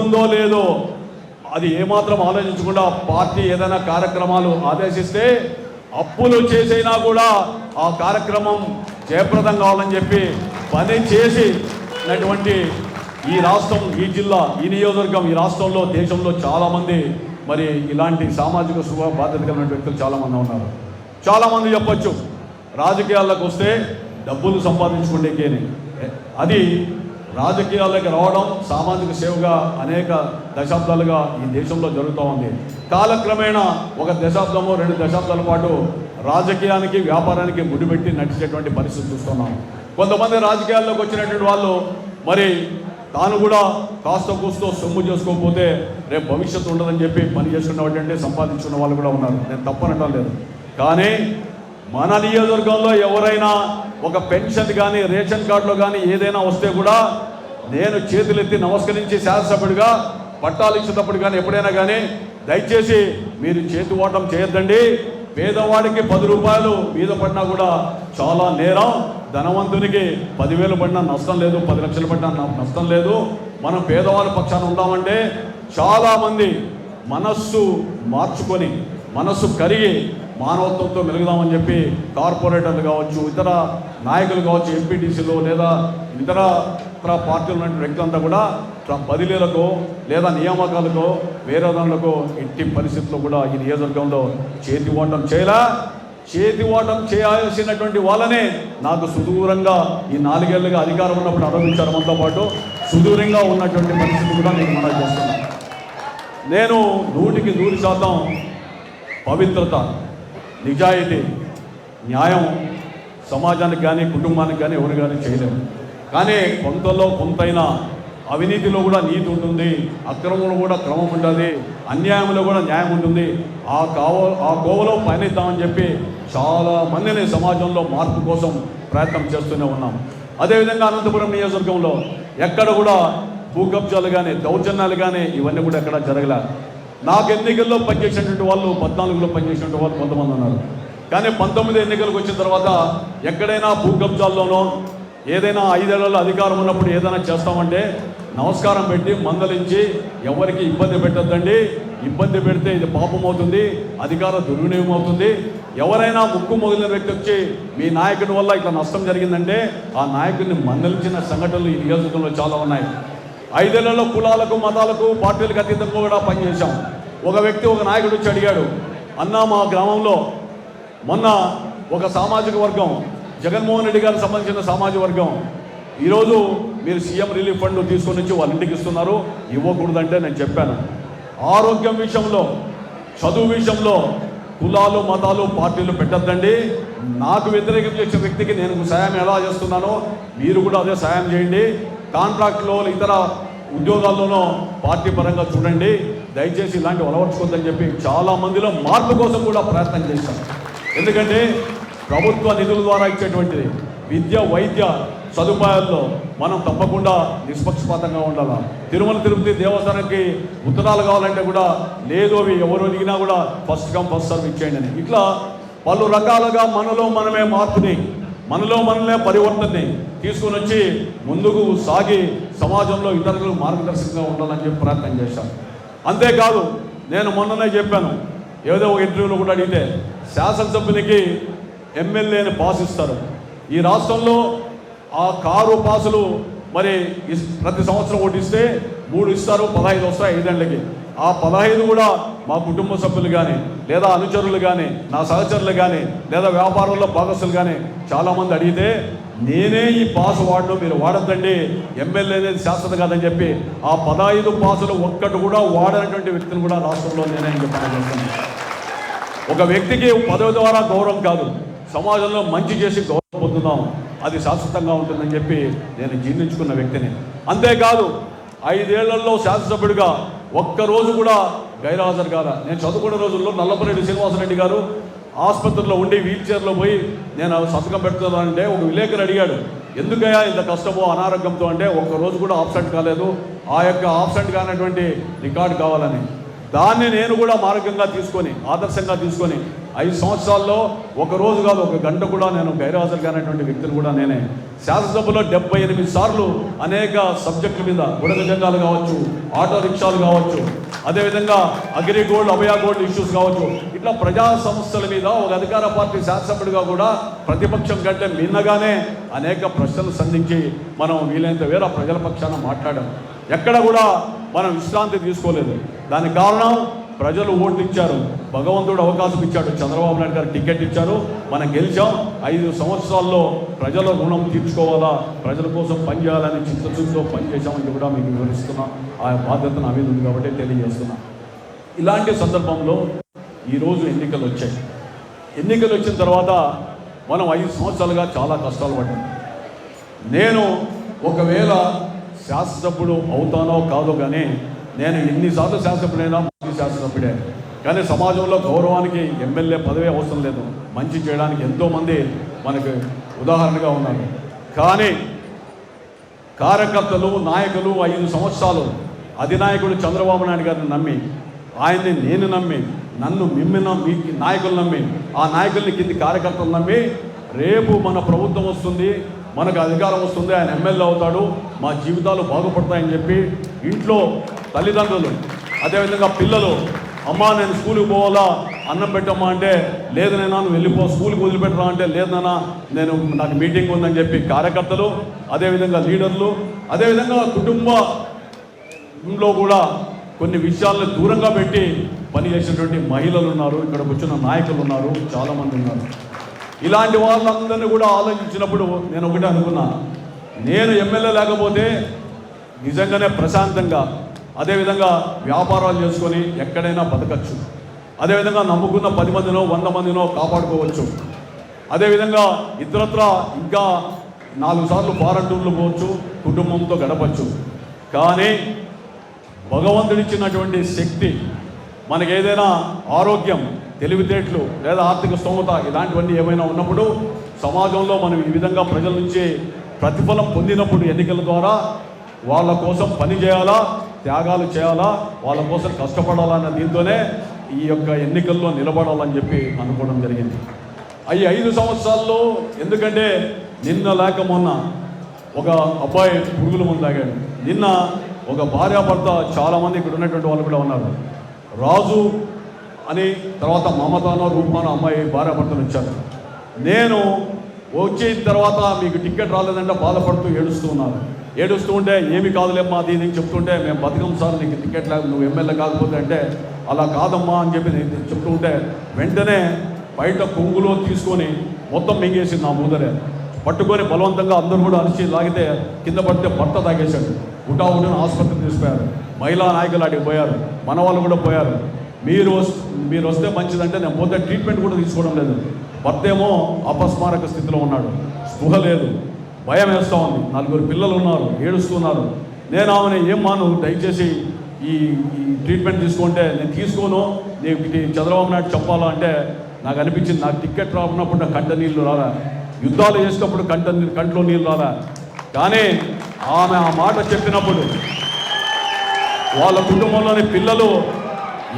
ఉందో లేదో అది ఏమాత్రం ఆలోచించకుండా పార్టీ ఏదైనా కార్యక్రమాలు ఆదేశిస్తే అప్పులు చేసైనా కూడా ఆ కార్యక్రమం జయప్రదం కావాలని చెప్పి పని చేసినటువంటి ఈ రాష్ట్రం ఈ జిల్లా ఈ నియోజకవర్గం ఈ రాష్ట్రంలో దేశంలో చాలామంది మరి ఇలాంటి సామాజిక శుభ బాధ్యత కలిగిన వ్యక్తులు చాలామంది ఉన్నారు. చాలామంది చెప్పచ్చు. రాజకీయాల్లోకి వస్తే డబ్బులు సంపాదించుకుంటే అది రాజకీయాల్లోకి రావడం సామాజిక సేవగా అనేక దశాబ్దాలుగా ఈ దేశంలో జరుగుతూ ఉంది. కాలక్రమేణా ఒక దశాబ్దము రెండు దశాబ్దాల పాటు రాజకీయానికి వ్యాపారానికి ముడిపెట్టి నడిచేటువంటి పరిస్థితి చూస్తున్నాం. కొంతమంది రాజకీయాల్లోకి వచ్చినటువంటి వాళ్ళు మరి తాను కూడా కాస్త కూస్తో సొమ్ము చేసుకోకపోతే రేపు భవిష్యత్తు ఉండదని చెప్పి పని చేసుకున్నటువంటి సంపాదించుకున్న వాళ్ళు కూడా ఉన్నారు. నేను తప్పనటం లేదు. కానీ మన నియోజకవర్గంలో ఎవరైనా ఒక పెన్షన్ కానీ రేషన్ కార్డులో కానీ ఏదైనా వస్తే కూడా నేను చేతులెత్తి నమస్కరించి శాసనసభ్యుడిగా పట్టాలు ఇచ్చేటప్పుడు కానీ ఎప్పుడైనా కానీ దయచేసి మీరు చేతి ఓటం చేయొద్దండి. పేదవాడికి పది రూపాయలు మీద పడినా కూడా చాలా నేరం. ధనవంతునికి పదివేలు పడినా నష్టం లేదు పది లక్షలు పడినా నష్టం లేదు. మనం పేదవాళ్ళ పక్షాన ఉందామంటే చాలామంది మనస్సు మార్చుకొని మనస్సు కరిగి మానవత్వంతో మెలుగుదామని చెప్పి కార్పొరేటర్లు కావచ్చు ఇతర నాయకులు కావచ్చు ఎంపీటీసీలు లేదా ఇతర ఇతర పార్టీలు ఉన్న వ్యక్తులంతా కూడా తమ బదిలీలకు లేదా నియామకాలకు వేరే దానిలకు ఎట్టి పరిస్థితుల్లో కూడా ఈ నియోజకవర్గంలో చేతి ఓటం చేయలా. చేతి ఓటం చేయాల్సినటువంటి వాళ్ళనే నాకు సుదూరంగా ఈ నాలుగేళ్ళుగా అధికారం ఉన్నప్పుడు ఆరోపించారు మనతో పాటు. సుదూరంగా ఉన్నటువంటి పరిస్థితి కూడా నేను మనం చేస్తున్నాను నేను నూటికి నూరు శాతం పవిత్రత నిజాయితీ న్యాయం సమాజానికి కానీ కుటుంబానికి కానీ ఎవరు కానీ చేయలేము కానీ కొంతలో కొంతైనా అవినీతిలో కూడా నీతి ఉంటుంది అక్రమంలో కూడా క్రమం ఉంటుంది అన్యాయంలో కూడా న్యాయం ఉంటుంది. ఆ కావ ఆ కోవలో పయనిద్దామని చెప్పి చాలా మందిని సమాజంలో మార్పు కోసం ప్రయత్నం చేస్తూనే ఉన్నాం. అదేవిధంగా అనంతపురం నియోజకవర్గంలో ఎక్కడ కూడా భూ కబ్జాలు కానీ దౌర్జన్యాలు కానీ ఇవన్నీ కూడా ఎక్కడ జరగలే. నాకు ఎన్నికల్లో పనిచేసినటువంటి వాళ్ళు పద్నాలుగులో పనిచేసినటువంటి వాళ్ళు కొంతమంది ఉన్నారు. కానీ పంతొమ్మిది ఎన్నికలకు వచ్చిన తర్వాత ఎక్కడైనా భూ కబ్జాల్లోనో ఏదైనా ఐదేళ్ళలో అధికారం ఉన్నప్పుడు ఏదైనా చేస్తామంటే నమస్కారం పెట్టి మందలించి ఎవరికి ఇబ్బంది పెట్టద్దండి. ఇబ్బంది పెడితే ఇది పాపం అవుతుంది అధికార దుర్వినియోగం అవుతుంది. ఎవరైనా ముక్కు మొదలైన వ్యక్తి వచ్చి మీ నాయకుడి వల్ల ఇట్లా నష్టం జరిగిందంటే ఆ నాయకుడిని మందలించిన సంఘటనలు ఈ నియోజకవర్గంలో చాలా ఉన్నాయి. ఐదేళ్ళలో కులాలకు మతాలకు పార్టీలకు అతీతంగా కూడా పనిచేశాం. ఒక వ్యక్తి ఒక నాయకుడు వచ్చి అడిగాడు అన్న మా గ్రామంలో మొన్న ఒక సామాజిక వర్గం జగన్మోహన్ రెడ్డి గారికి సంబంధించిన సామాజిక వర్గం ఈరోజు మీరు సీఎం రిలీఫ్ ఫండ్ తీసుకొని వచ్చి వాళ్ళ ఇంటికి ఇస్తున్నారు ఇవ్వకూడదంటే నేను చెప్పాను. ఆరోగ్యం విషయంలో చదువు విషయంలో కులాలు మతాలు పార్టీలు పెట్టద్దండి. నాకు వ్యతిరేకం చేసిన వ్యక్తికి నేను సాయం ఎలా చేస్తున్నానో మీరు కూడా అదే సాయం చేయండి. కాంట్రాక్ట్లో ఇతర ఉద్యోగాల్లోనో పార్టీ పరంగా చూడండి. దయచేసి ఇలాంటి అలవర్చుకోవద్దని చెప్పి చాలా మందిలో మార్పు కోసం కూడా ప్రయత్నం చేశాం. ఎందుకంటే ప్రభుత్వ నిధుల ద్వారా ఇచ్చేటువంటిది విద్య వైద్య సదుపాయాల్లో మనం తప్పకుండా నిష్పక్షపాతంగా ఉండాలి? తిరుమల తిరుపతి దేవస్థానానికి ఉత్తరాలు కావాలంటే కూడా లేదు అవి ఎవరు అడిగినా కూడా ఫస్ట్ కమ్ ఫస్ట్ సర్వ్ ఇచ్చేయండి అని. ఇట్లా పలు రకాలుగా మనలో మనమే మార్పుని మనలో మనమే పరివర్తనని తీసుకొని వచ్చి ముందుకు సాగి సమాజంలో ఇతరులకు మార్గదర్శకంగా ఉండాలని చెప్పి ప్రయత్నం చేశాం. అంతేకాదు నేను మొన్ననే చెప్పాను ఏదో ఒక ఇంటర్వ్యూలో కూడా అడిగితే శాసనసభ్యునికి ఎమ్మెల్యేని పాస్ ఇస్తారు. ఈ రాష్ట్రంలో ఆ కారు పాసులు మరి ప్రతి సంవత్సరం ఒకటి ఇస్తే మూడు ఇస్తారు పదహైదు వస్తాయి ఐదేళ్ళకి. ఆ పదహైదు కూడా మా కుటుంబ సభ్యులు కానీ లేదా అనుచరులు కానీ నా సహచరులు కానీ లేదా వ్యాపారంలో భాగస్తులు కానీ చాలామంది అడిగితే నేనే ఈ పాస్ వాడడం మీరు వాడద్దండి ఎమ్మెల్యే అనేది శాశ్వత కాదని చెప్పి ఆ పదహైదు పాసులు ఒక్కటి కూడా వాడనటువంటి వ్యక్తిని కూడా రాష్ట్రంలో నేనే చెప్పాను ఒక వ్యక్తికి పదవి ద్వారా గౌరవం కాదు సమాజంలో మంచి చేసి గౌరవం పొందుదాం అది శాశ్వతంగా ఉంటుందని చెప్పి నేను జీర్ణించుకున్న వ్యక్తిని. అంతేకాదు ఐదేళ్ళలో శాసనసభ్యుడిగా ఒక్కరోజు కూడా గైరాజర్ కాదా నేను చదువుకున్న రోజుల్లో నల్లపరెడ్డి శ్రీనివాసరెడ్డి గారు ఆసుపత్రిలో ఉండి వీల్ చైర్లో పోయి నేను సంతకం పెడుతున్నానంటే ఒక విలేకరు అడిగాడు ఎందుకయ్యా ఇంత కష్టమో అనారోగ్యంతో అంటే ఒక్క రోజు కూడా ఆబ్సెంట్ కాలేదు ఆ యొక్క ఆబ్సెంట్ కానటువంటి రికార్డు కావాలని. దాన్ని నేను కూడా మార్గంగా తీసుకొని ఆదర్శంగా తీసుకొని ఐదు సంవత్సరాల్లో ఒక రోజు కాదు ఒక గంట కూడా నేను గైర్హాజరు కానటువంటి వ్యక్తిని కూడా నేనే. శాసనసభలో డెబ్బై ఎనిమిది సార్లు అనేక సబ్జెక్టుల మీద బుడగ జంగాలు కావచ్చు ఆటో రిక్షాలు కావచ్చు అదేవిధంగా Agri Gold Abhaya Gold issues కావచ్చు. ఇట్లా ప్రజా సమస్యల మీద ఒక అధికార పార్టీ శాసనసభ్యుడిగా కూడా ప్రతిపక్షం కంటే మిన్నగానే అనేక ప్రశ్నలు సంధించి మనం వీలైనంత వేరే ప్రజల పక్షాన మాట్లాడాం. ఎక్కడ కూడా మనం విశ్రాంతి తీసుకోలేదు. దానికి కారణం ప్రజలు ఓట్లు ఇచ్చారు. భగవంతుడు అవకాశం ఇచ్చాడు. చంద్రబాబు నాయుడు గారు టికెట్ ఇచ్చారు. మనం గెలిచాం. ఐదు సంవత్సరాల్లో ప్రజల రుణం తీర్చుకోవాలా? ప్రజల కోసం పనిచేయాలని చిత్తశుద్ధితో పనిచేశామని కూడా మీకు వివరిస్తున్నా. ఆ బాధ్యత నా మీద ఉంది కాబట్టి తెలియజేస్తున్నా. ఇలాంటి సందర్భంలో ఈరోజు ఎన్నికలు వచ్చాయి. ఎన్నికలు వచ్చిన తర్వాత మనం ఐదు సంవత్సరాలుగా చాలా కష్టాలు పడ్డాం. నేను ఒకవేళ శాసనసభ్యుడు అవుతానో కాదో కానీ నేను ఎన్నిసార్లు శాసనసభ్యుడైనా మంచి శాసనసభ్యుడే. కానీ సమాజంలో గౌరవానికి ఎమ్మెల్యే పదవి అవసరం లేదు. మంచి చేయడానికి ఎంతోమంది మనకు ఉదాహరణగా ఉన్నారు. కానీ కార్యకర్తలు నాయకులు ఐదు సంవత్సరాలు అధినాయకుడు చంద్రబాబు నాయుడు గారిని నమ్మి ఆయన్ని నేను నమ్మి నన్ను మిమ్మిన మీ నాయకులు నమ్మి ఆ నాయకుల్ని కింది కార్యకర్తలు నమ్మి రేపు మన ప్రభుత్వం వస్తుంది మనకు అధికారం వస్తుంది ఆయన ఎమ్మెల్యే అవుతాడు మా జీవితాలు బాగుపడతాయని చెప్పి ఇంట్లో తల్లిదండ్రులు. అదేవిధంగా పిల్లలు అమ్మా నేను స్కూల్కి పోవాలా? అన్నం పెట్టమ్మా అంటే లేదు నైనా నువ్వు వెళ్ళిపో స్కూల్కి వదిలిపెట్టరా అంటే లేదు నాన్న నేను నాకు మీటింగ్ ఉందని చెప్పి కార్యకర్తలు అదేవిధంగా లీడర్లు అదేవిధంగా కుటుంబంలో కూడా కొన్ని విషయాలను దూరంగా పెట్టి పనిచేసినటువంటి మహిళలు ఉన్నారు. ఇక్కడ వచ్చిన నాయకులు ఉన్నారు. చాలామంది ఉన్నారు. ఇలాంటి వాళ్ళందరినీ కూడా ఆలోచించినప్పుడు నేను ఒకటే అనుకున్నా. నేను ఎమ్మెల్యే లేకపోతే నిజంగానే ప్రశాంతంగా అదేవిధంగా వ్యాపారాలు చేసుకొని ఎక్కడైనా బతకచ్చు. అదేవిధంగా నమ్ముకున్న పది మందినో వంద మందినో కాపాడుకోవచ్చు. అదేవిధంగా ఇతరత్ర ఇంకా నాలుగు సార్లు ఫారెన్ టూర్లు పోవచ్చు కుటుంబంతో గడపచ్చు. కానీ భగవంతుడిచ్చినటువంటి శక్తి మనకి ఏదైనా ఆరోగ్యం తెలివితేటలు లేదా ఆర్థిక స్తోమత ఇలాంటివన్నీ ఏమైనా ఉన్నప్పుడు సమాజంలో మనం ఈ విధంగా ప్రజల నుంచి ప్రతిఫలం పొందినప్పుడు ఎన్నికల ద్వారా వాళ్ళ కోసం పని చేయాలా? త్యాగాలు చేయాలా? వాళ్ళ కోసం కష్టపడాలన్న దీంతోనే ఈ యొక్క ఎన్నికల్లో నిలబడాలని చెప్పి అనుకోవడం జరిగింది. అవి ఐదు సంవత్సరాల్లో ఎందుకంటే నిన్న లేక మొన్న ఒక అబ్బాయి పురుగుల ముందు తాగాడు. నిన్న ఒక భార్యాభర్త చాలామంది ఇక్కడ ఉన్నటువంటి వాళ్ళు కూడా ఉన్నారు. రాజు అని తర్వాత మమతానో రూపానో అమ్మాయి భార్యాభర్తలు వచ్చారు. నేను వచ్చిన తర్వాత మీకు టికెట్ రాలేదంటే బాధపడుతూ ఏడుస్తూ ఉన్నాను ఏడుస్తూ ఉంటే ఏమి కాదులేమ్మా అది చెప్తుంటే మేము బతకం సార్ నీకు టికెట్ లేదు నువ్వు ఎమ్మెల్యే కాకపోతే అంటే అలా కాదమ్మా అని చెప్పి నేను చెప్తూ ఉంటే వెంటనే బయట కొంగులో తీసుకొని మొత్తం మింగేసింది నా ముందరే. పట్టుకొని బలవంతంగా అందరూ కూడా అరిచి లాగితే కింద పడితే భర్త తాగేశాడు. ఉటా ఉటా ఆసుపత్రికి తీసుకుపోయారు. మహిళా నాయకులు అడిగి పోయారు. మన వాళ్ళు కూడా పోయారు. మీరు మీరు వస్తే మంచిదంటే నేను పోతే ట్రీట్మెంట్ కూడా తీసుకోవడం లేదు. భర్త ఏమో అపస్మారక స్థితిలో ఉన్నాడు. స్పృహ లేదు. భయం వేస్తూ ఉంది. నలుగురు పిల్లలు ఉన్నారు ఏడుస్తున్నారు. నేను ఆమెను ఏం మాను? దయచేసి ఈ ఈ ట్రీట్మెంట్ తీసుకుంటే నేను తీసుకోను. నీకు చంద్రబాబు నాయుడు చెప్పాలా అంటే నాకు అనిపించింది. నాకు టికెట్ రాకున్నప్పుడు నాకు కంట నీళ్ళు రాలా. యుద్ధాలు చేసినప్పుడు కంట కంట్లో నీళ్ళు రాలా. కానీ ఆమె ఆ మాట చెప్పినప్పుడు వాళ్ళ కుటుంబంలోని పిల్లలు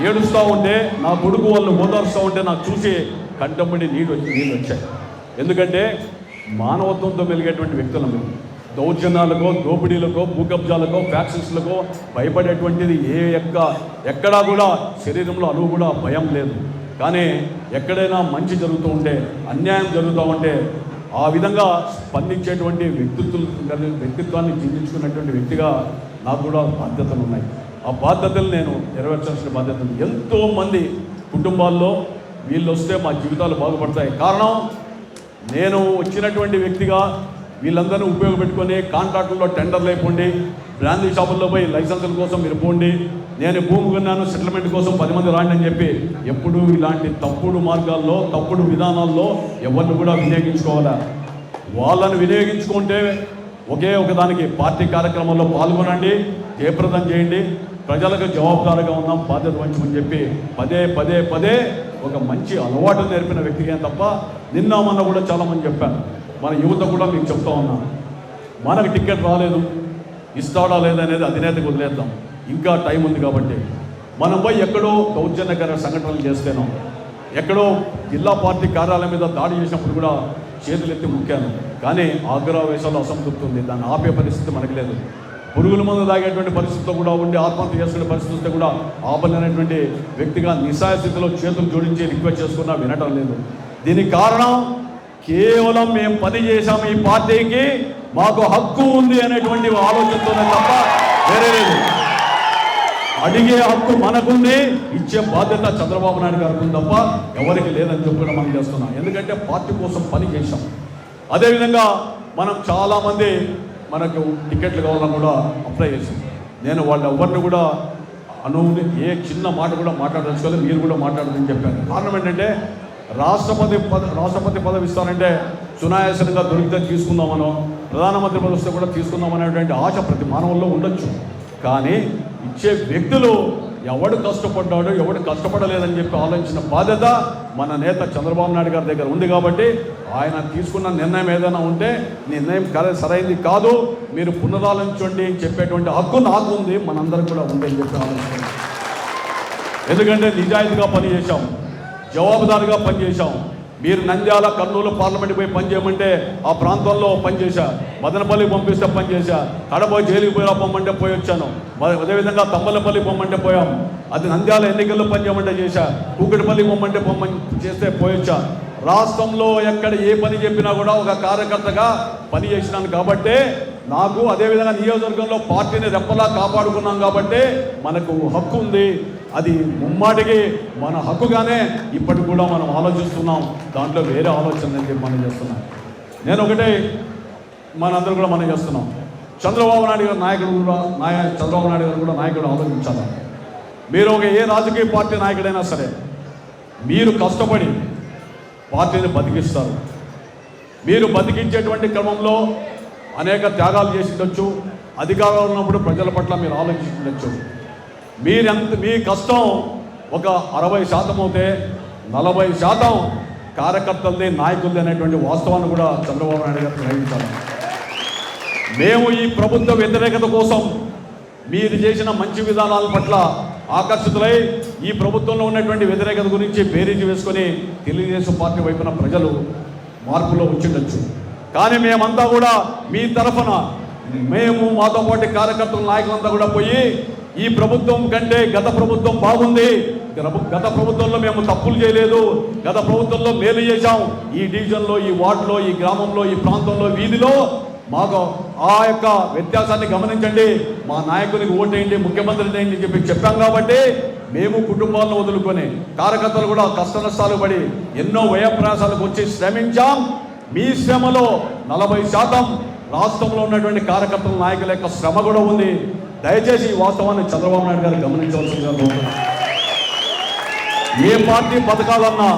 ఏడుస్తూ ఉంటే నా కొడుకు వాళ్ళు ఓదార్స్తూ ఉంటే నాకు చూసి కంటంబడి నీళ్ళు వచ్చి నీళ్ళు వచ్చాయి. ఎందుకంటే మానవత్వంతో మెలిగేటువంటి వ్యక్తులు మేము. దౌర్జన్యాలకో దోపిడీలకో భూకబ్జాలకో ఫ్యాక్షన్స్లకో భయపడేటువంటిది ఏ యొక్క ఎక్కడా కూడా శరీరంలో అణువు కూడా భయం లేదు. కానీ ఎక్కడైనా మంచి జరుగుతూ ఉంటే అన్యాయం జరుగుతూ ఉంటే ఆ విధంగా స్పందించేటువంటి వ్యక్తిత్వం వ్యక్తిత్వాన్ని జీవించుకున్నటువంటి వ్యక్తిగా నాకు కూడా బాధ్యతలు ఉన్నాయి. ఆ బాధ్యతలు నేను నెరవేర్చాల్సిన బాధ్యతలు. ఎంతో మంది కుటుంబాల్లో వీళ్ళు వస్తే మా జీవితాలు బాగుపడతాయి. కారణం నేను వచ్చినటువంటి వ్యక్తిగా వీళ్ళందరినీ ఉపయోగపెట్టుకొని కాంట్రాక్టుల్లో టెండర్లు అయిపోండి బ్రాందీ షాపుల్లో పోయి లైసెన్సుల కోసం మీరు పోండి నేను భూమి కొన్నాను సెటిల్మెంట్ కోసం పది మంది రాండి అని చెప్పి ఎప్పుడూ ఇలాంటి తప్పుడు మార్గాల్లో తప్పుడు విధానాల్లో ఎవరిని కూడా వినియోగించుకోవాలా? వాళ్ళని వినియోగించుకుంటే ఒకే ఒక దానికి పార్టీ కార్యక్రమంలో పాల్గొనండి జయప్రదం చేయండి ప్రజలకు జవాబుదారుగా ఉన్నాం బాధ్యత వహించమని చెప్పి పదే పదే పదే ఒక మంచి అలవాటు నేర్పిన వ్యక్తిగా తప్ప నిన్న మొన్న కూడా చాలామంది చెప్పాను మన యువత కూడా మీకు చెప్తా ఉన్నాను మనకు టికెట్ రాలేదు ఇస్తాడా లేదనేది అధినేతకు వదిలేద్దాం. ఇంకా టైం ఉంది కాబట్టి. మనం పోయి ఎక్కడో దౌర్జన్యకర సంఘటనలు చేస్తేనో ఎక్కడో జిల్లా పార్టీ కార్యాలయం మీద దాడి చేసినప్పుడు కూడా చేతులెత్తి ముక్కాను. కానీ ఆగ్రహవేశాలు అసంతృప్తి ఉంది. దాన్ని ఆపే పరిస్థితి మనకు లేదు. పురుగుల మందు తాగేటువంటి పరిస్థితితో కూడా ఉండి ఆత్మహత్య చేసుకునే పరిస్థితి వస్తే కూడా ఆపలేనటువంటి వ్యక్తిగా నిస్సాయ స్థితిలో చేతులు జోడించి రిక్వెస్ట్ చేసుకున్నా వినటం లేదు. దీనికి కారణం కేవలం మేము పని చేశాము ఈ పార్టీకి మాకు హక్కు ఉంది అనేటువంటి ఆలోచనతోనే తప్ప వేరే లేదు. అడిగే హక్కు మనకుంది ఇచ్చే బాధ్యత చంద్రబాబు నాయుడు గారికి ఉంది తప్ప ఎవరికి లేదని చెప్పడం మనం చేస్తున్నాం. ఎందుకంటే పార్టీ కోసం పని చేశాం. అదేవిధంగా మనం చాలామంది మనకు టికెట్లు కావాలని కూడా అప్లై చేసాం. నేను వాళ్ళ ఎవరిని కూడా అనువుని ఏ చిన్న మాట కూడా మాట్లాడదలుచుకోలేదు మీరు కూడా మాట్లాడదని చెప్పాను కారణం ఏంటంటే రాష్ట్రపతి పద రాష్ట్రపతి పదవి ఇస్తానంటే సునాయాసంగా దొరికితే తీసుకుందామనో ప్రధానమంత్రి పదవి వస్తే కూడా తీసుకుందామనేటువంటి ఆశ ప్రతి మానవుల్లో ఉండొచ్చు. కానీ ఇచ్చే వ్యక్తులు ఎవడు కష్టపడ్డాడు ఎవడు కష్టపడలేదని చెప్పి ఆలోచించిన బాధ్యత మన నేత చంద్రబాబు నాయుడు గారి దగ్గర ఉంది కాబట్టి ఆయన తీసుకున్న నిర్ణయం ఏదైనా ఉంటే నిర్ణయం కరె సరైంది కాదు. మీరు పునరాలోచించండి అని చెప్పేటువంటి హక్కు నాకు ఉంది. మనందరం కూడా ఉంది అని చెప్పి ఆలోచించండి. ఎందుకంటే నిజాయితీగా పనిచేశాం. జవాబుదారుగా పనిచేశాం. మీరు నంద్యాల కర్నూలు పార్లమెంట్ పోయి పనిచేయమంటే ఆ ప్రాంతంలో పనిచేశా. మదనపల్లి పంపిస్తే పనిచేశా. కడప జైలుకి పోయి పొమ్మంటే పోయి వచ్చాను. అదేవిధంగా తమ్మలపల్లికి పొమ్మంటే పోయాం. అది నంద్యాల ఎన్నికల్లో పనిచేయమంటే చేశా. కూకటిపల్లికి పొమ్మంటే పొమ్మని చేస్తే పోయొచ్చా రాష్ట్రంలో ఎక్కడ ఏ పని చెప్పినా కూడా ఒక కార్యకర్తగా పని చేసినాను కాబట్టే నాకు అదేవిధంగా నియోజకవర్గంలో పార్టీని రెప్పలా కాపాడుకున్నాం కాబట్టి మనకు హక్కు ఉంది. అది ముమ్మాటికి మన హక్కుగానే ఇప్పటికి కూడా మనం ఆలోచిస్తున్నాం. దాంట్లో వేరే ఆలోచన అని చెప్పి మనం చేస్తున్నాం. నేను ఒకటే మనందరూ కూడా మనం చేస్తున్నాం. చంద్రబాబు నాయుడు గారు నాయకుడు కూడా నాయ చంద్రబాబు నాయుడు గారు కూడా నాయకుడు ఆలోచించాలి. మీరు ఒక ఏ రాజకీయ పార్టీ నాయకుడైనా సరే మీరు కష్టపడి పార్టీని బతికిస్తారు. మీరు బతికించేటువంటి క్రమంలో అనేక త్యాగాలు చేసి ఉండొచ్చు. అధికారంలో ఉన్నప్పుడు ప్రజల పట్ల మీరు ఆలోచించి ఉండొచ్చు. మీరెంత మీ కష్టం ఒక అరవై శాతం అవుతే నలభై శాతం కార్యకర్తలది నాయకులది అనేటువంటి వాస్తవాన్ని కూడా చంద్రబాబు నాయుడు గారు గ్రహించాలి. మేము ఈ ప్రభుత్వ వ్యతిరేకత కోసం మీరు చేసిన మంచి విధానాల పట్ల ఆకర్షితులై ఈ ప్రభుత్వంలో ఉన్నటువంటి వ్యతిరేకత గురించి బేరీజు వేసుకొని తెలుగుదేశం పార్టీ వైపున ప్రజలు మార్పులో వచ్చిండొచ్చు కానీ మేమంతా కూడా మీ తరఫున మేము మాతో పాటు కార్యకర్తల నాయకులంతా కూడా పోయి ఈ ప్రభుత్వం కంటే గత ప్రభుత్వం బాగుంది. గత- గత ప్రభుత్వంలో మేము తప్పులు చేయలేదు. గత ప్రభుత్వంలో మేలు చేశాం. ఈ డివిజన్లో ఈ వార్డులో ఈ గ్రామంలో ఈ ప్రాంతంలో వీధిలో మాకు ఆ యొక్క వ్యత్యాసాన్ని గమనించండి. మా నాయకునికి ఓటేయండి ముఖ్యమంత్రి చేయండి చెప్పి చెప్పాం కాబట్టి మేము కుటుంబాలను వదులుకొని కార్యకర్తలు కూడా కష్ట నష్టాలు పడి ఎన్నో వ్యయప్రయాసాలకు వచ్చి శ్రమించాం. మీ శ్రమలో నలభై శాతం రాష్ట్రంలో ఉన్నటువంటి కార్యకర్తల నాయకుల యొక్క శ్రమ కూడా ఉంది. దయచేసి ఈ వాస్తవాన్ని చంద్రబాబు నాయుడు గారు గమనించవలసిందిగా కోరుతున్నాను. ఏ పార్టీ బతకాలన్నా